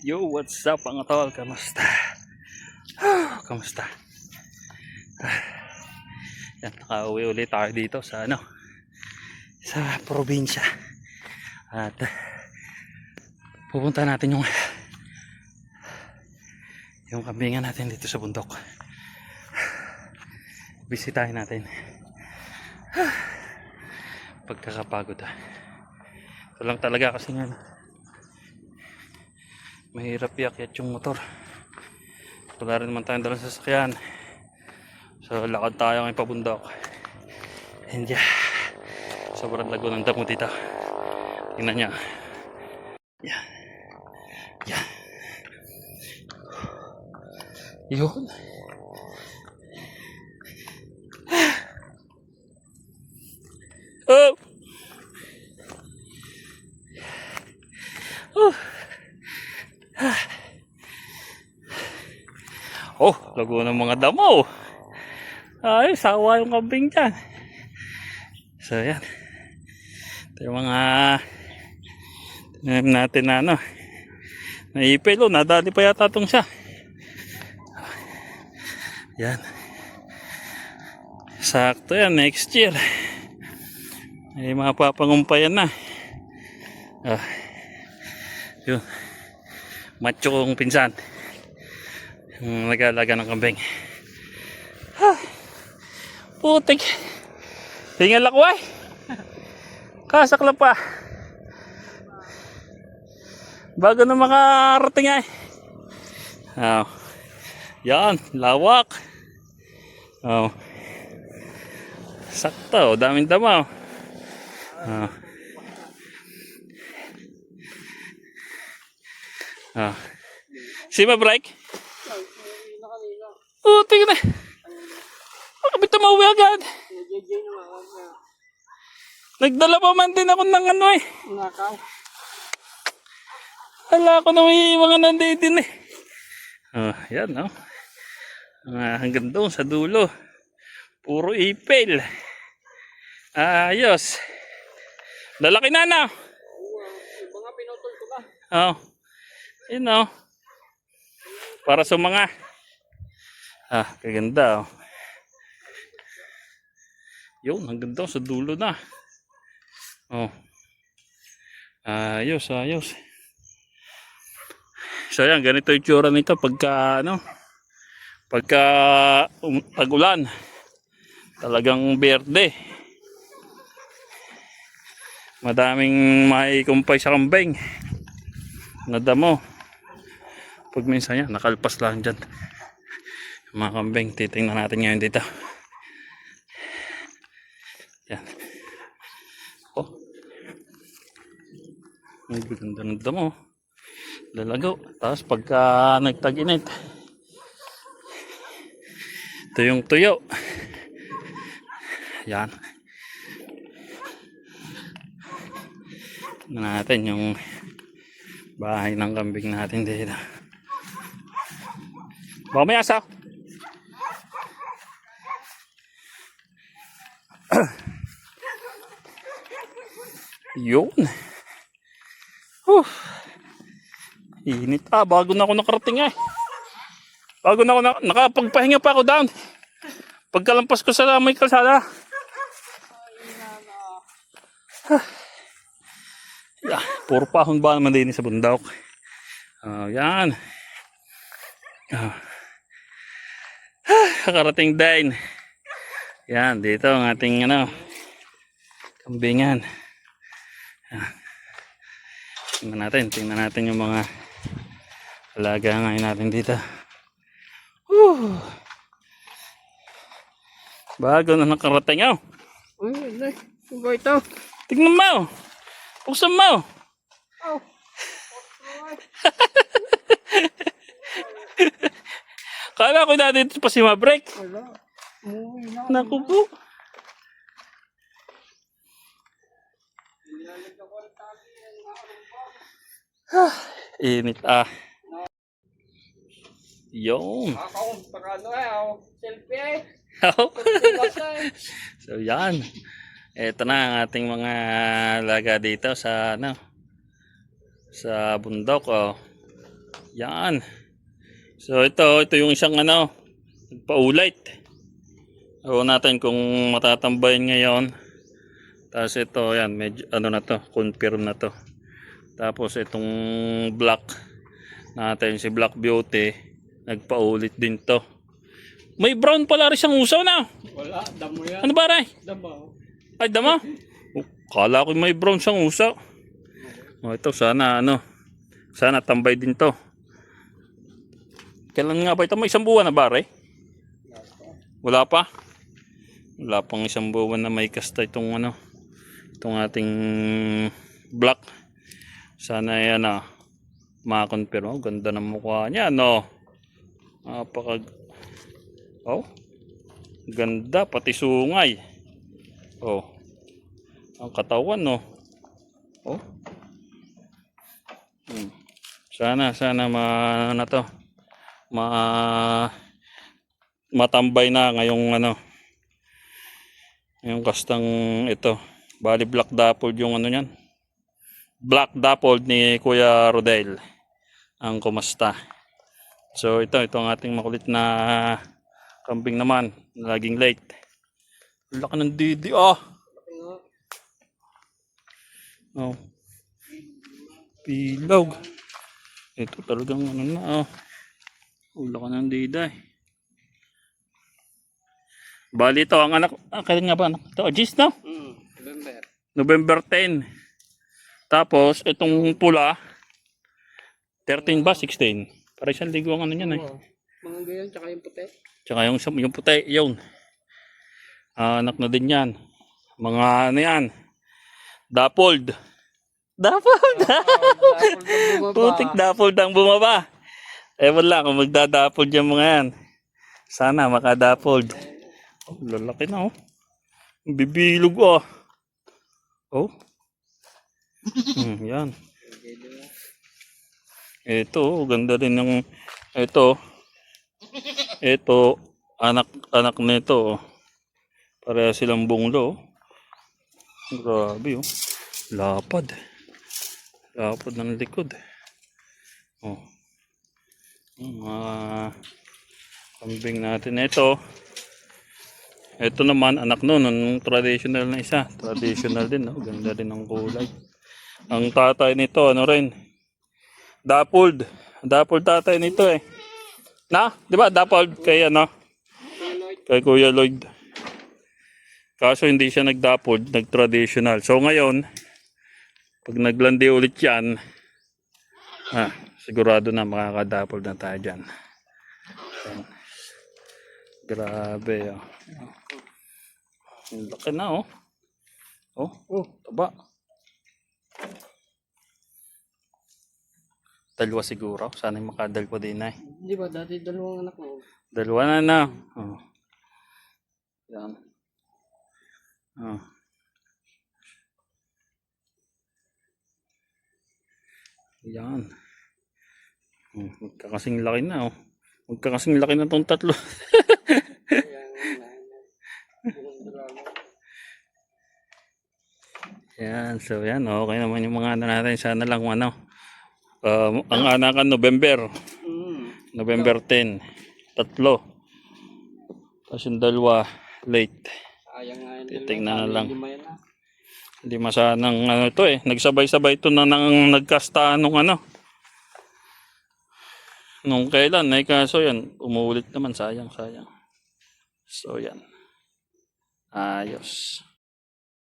Yo, what's up mga tol? Kamusta? Kamusta? Yan, nakauwi ulit tayo dito sa ano sa probinsya. At pupunta natin yung yung kambingan natin dito sa bundok. Bisitahin natin. Pagkakapagod ah. Ito lang talaga kasi nga mahirap iakyat yung motor. Wala rin naman tayong dalang sasakyan. So lakad tayo ngayon pabundok. And yeah sobrang lago ng damo dito. Tingnan nyo yeah. Yeah. Yun Oh, lago ng mga damo. Ay, sawa yung kambing dyan. So, yan. Ito yung mga tinanim natin na ano. Naipil, oh. Nadali pa yata itong siya. Yan. Sakto yan, next year. Ay, mga papangumpayan na. Ah. Yun. Macho kong pinsan. Yung nag-aalaga ng kambing. Ha! Putik! Tingnan ako ay! Kasakla pa! Bago na makarating ay. Oh. Yan, lawak. Oh. Sakto, daming damaw. Oh. Oh. Sima break? Tingnan na. Bakit tumauwi agad? Nagdala pa man din ako ng ano eh. Nakaw. Hala ko na may mga nandito din eh. Oh, yan no. Ah, hanggang doon sa dulo. Puro ipil. Ayos. Lalaki na na. Mga pinutol ko ba? Oh. Yun oh. Para sa mga Ah, kaganda oh. Yun, hanggang doon sa dulo na. Oh. Ayos, ayos. So yan, ganito yung tsura nito pagka ano, pagka um, tag-ulan. Talagang berde. Madaming maikumpay sa kambing. Nadamo. Pag minsan yan, nakalpas lang dyan. Mga kambing, titingnan natin ngayon dito. Yan. Oh. Ang ganda ng damo. Lalago. Tapos pagka nagtag-init, ito yung tuyo. Yan. Tingnan natin yung bahay ng kambing natin dito. Baka may Yun. Huh. Init. Ah, bago na ako nakarating eh. Bago na ako na, nakapagpahinga pa ako down. Pagkalampas ko sa may kalsada. Ah. Yeah, puro pahon ba naman din sa bundok. Oh, yan. Ah. Ah, Nakarating din. Yan, dito ang ating ano, kambingan. Yan. Tingnan natin, tingnan natin yung mga alaga ngayon natin dito. Whew. Bago na nakarating oh. Uy, uy. Ito? Tingnan mo. Buksan mo. Oh. Kala ko dati ito pa si na. Naku po. Init ah. Yun. Ako, pag ano eh. Selfie so yan. Ito na ang ating mga laga dito sa ano sa bundok oh. Yan. So ito, ito yung isang ano, paulit. Ewan natin kung matatambayin ngayon. Tapos ito, yan, medyo, ano na to, confirm na to. Tapos itong black natin, si Black Beauty, nagpaulit din to. May brown pala rin siyang usaw na. Wala, damo yan. Ano ba rin? Damo. Ay, dama. Oh, kala ko may brown siyang usaw. Oh, ito, sana ano, sana tambay din to. Kailan nga ba ito? May isang buwan na ba, Ray? Wala pa? Wala pang isang buwan na may kasta itong ano, itong ating black. Sana yan ah, makakonfirm. Oh, ganda ng mukha niya, no? Napaka... Oh, ganda, pati sungay. Oh, ang katawan, no? Oh. Hmm. Sana, sana ma, ano to, ma, matambay na ngayong ano, yung kastang ito. Bali black dappled yung ano niyan. Black dappled ni Kuya Rodel. Ang kumasta. So ito, ito ang ating makulit na kambing naman. Laging late. Laki ng didi. Ah! Oh. Pilog. Ito talagang ano na ah. Ulo ka ng dida eh. Bali ito, ang anak, ah, kailan nga ba anak? Ito, Agis no? Hmm, November. November 10. Tapos, itong pula, 13 ba? 16. Para isang ligo ang ano yan eh. Mga ganyan, tsaka yung puti. Tsaka yung, yung puti, yun. Ah, anak na din yan. Mga ano yan. Dappled. Dappled! Putik dappled ang bumaba. Ewan lang kung magdadappled yung mga yan. Sana makadappled. Oh, lalaki na oh. Bibilog oh. Oh. Hmm, yan. Ito, ganda din ng ito. Ito, anak anak nito. Pareha silang bunglo. Grabe oh. Lapad. Lapad ng likod. Oh. Mga kambing natin. Ito. Ito naman, anak nun, ang traditional na isa. Traditional din, no? Ganda din ng kulay. Ang tatay nito, ano rin? Dappled. Dappled tatay nito eh. Na? Di ba? Dappled kay ano? Kay Kuya Lloyd. Kaso hindi siya nag-dappled, nag-traditional. So ngayon, pag naglandi ulit yan, ah, sigurado na makaka-dappled na tayo dyan. Ayan. Grabe oh. Ang laki na oh. Oh, Oh, taba. Dalawa siguro. Sana makadalwa din na eh. di ba dati dalawang anak mo? Dalawa na na. Oh. Yan. Oh. Yan. Hmm, magkakasing laki na oh. Magkakasing laki na tong tatlo. Yan, so yan, okay naman yung mga ano natin. Sana lang ano, um, ang anakan November, Hmm. November 10, tatlo. Tapos yung dalawa, late. Sayang nga yun. Titignan na lang. Lima yan ah. Hindi masanang ano to eh, nagsabay-sabay to na nang nagkastaan nung ano. Nung kailan, ay kaso yan, umuulit naman, sayang, sayang. So yan. Ayos.